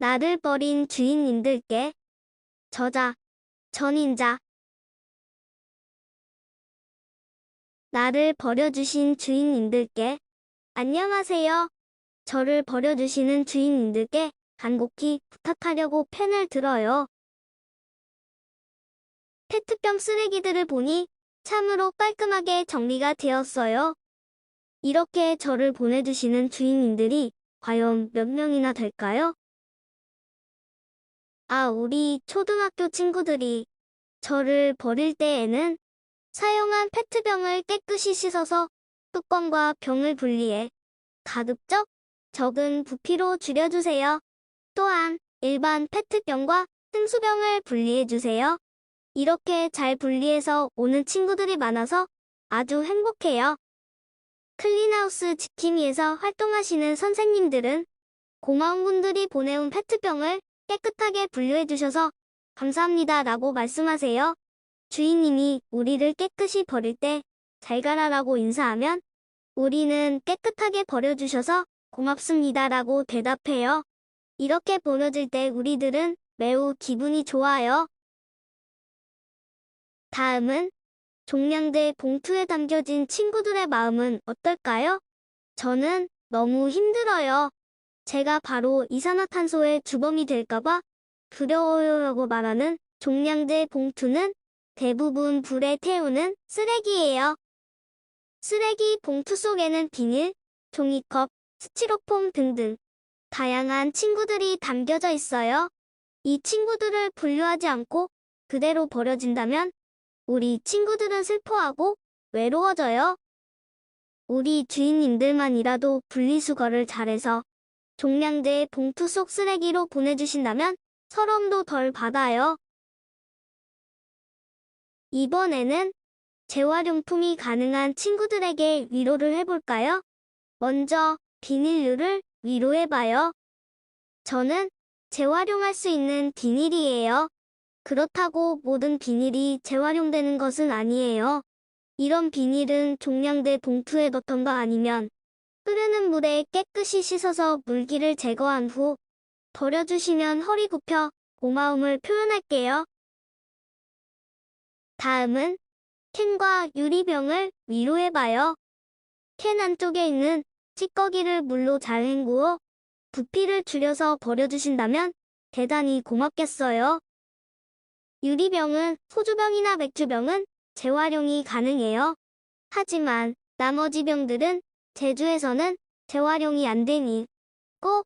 나를 버린 주인님들께 저자, 전인자 나를 버려주신 주인님들께 안녕하세요. 저를 버려주시는 주인님들께 간곡히 부탁하려고 펜을 들어요. 페트병 쓰레기들을 보니 참으로 깔끔하게 정리가 되었어요. 이렇게 저를 보내주시는 주인님들이 과연 몇 명이나 될까요? 아, 우리 초등학교 친구들이 저를 버릴 때에는 사용한 페트병을 깨끗이 씻어서 뚜껑과 병을 분리해 가급적 적은 부피로 줄여주세요. 또한 일반 페트병과 생수병을 분리해주세요. 이렇게 잘 분리해서 오는 친구들이 많아서 아주 행복해요. 클린하우스 지킴이에서 활동하시는 선생님들은 고마운 분들이 보내온 페트병을 깨끗하게 분류해 주셔서 감사합니다 라고 말씀하세요. 주인님이 우리를 깨끗이 버릴 때 잘 가라 라고 인사하면 우리는 깨끗하게 버려주셔서 고맙습니다 라고 대답해요. 이렇게 보내질 때 우리들은 매우 기분이 좋아요. 다음은 종량대 봉투에 담겨진 친구들의 마음은 어떨까요? 저는 너무 힘들어요. 제가 바로 이산화탄소의 주범이 될까봐 두려워요라고 말하는 종량제 봉투는 대부분 불에 태우는 쓰레기예요. 쓰레기 봉투 속에는 비닐, 종이컵, 스티로폼 등등 다양한 친구들이 담겨져 있어요. 이 친구들을 분류하지 않고 그대로 버려진다면 우리 친구들은 슬퍼하고 외로워져요. 우리 주인님들만이라도 분리수거를 잘해서 종량제 봉투 속 쓰레기로 보내주신다면 서러움도 덜 받아요. 이번에는 재활용품이 가능한 친구들에게 위로를 해볼까요? 먼저 비닐류를 위로해봐요. 저는 재활용할 수 있는 비닐이에요. 그렇다고 모든 비닐이 재활용되는 것은 아니에요. 이런 비닐은 종량제 봉투에 넣던가 아니면 흐르는 물에 깨끗이 씻어서 물기를 제거한 후 버려주시면 허리 굽혀 고마움을 표현할게요. 다음은 캔과 유리병을 위로해봐요. 캔 안쪽에 있는 찌꺼기를 물로 잘 헹구어 부피를 줄여서 버려주신다면 대단히 고맙겠어요. 유리병은 소주병이나 맥주병은 재활용이 가능해요. 하지만 나머지 병들은 제주에서는 재활용이 안 되니 꼭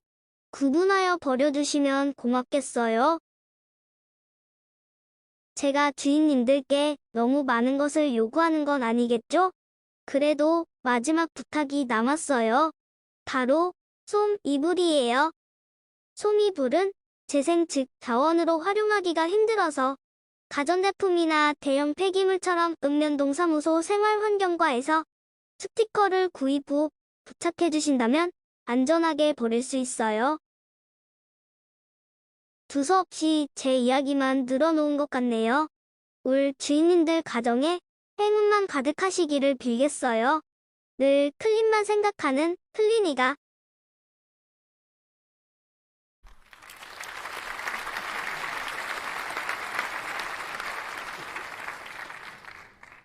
구분하여 버려주시면 고맙겠어요. 제가 주인님들께 너무 많은 것을 요구하는 건 아니겠죠? 그래도 마지막 부탁이 남았어요. 바로 솜 이불이에요. 솜 이불은 재생 즉 자원으로 활용하기가 힘들어서 가전제품이나 대형 폐기물처럼 읍면동사무소 생활환경과에서 스티커를 구입 후 부착해 주신다면 안전하게 버릴 수 있어요. 두서없이 제 이야기만 늘어놓은 것 같네요. 올 주인님들 가정에 행운만 가득하시기를 빌겠어요. 늘 클린만 생각하는 클린이가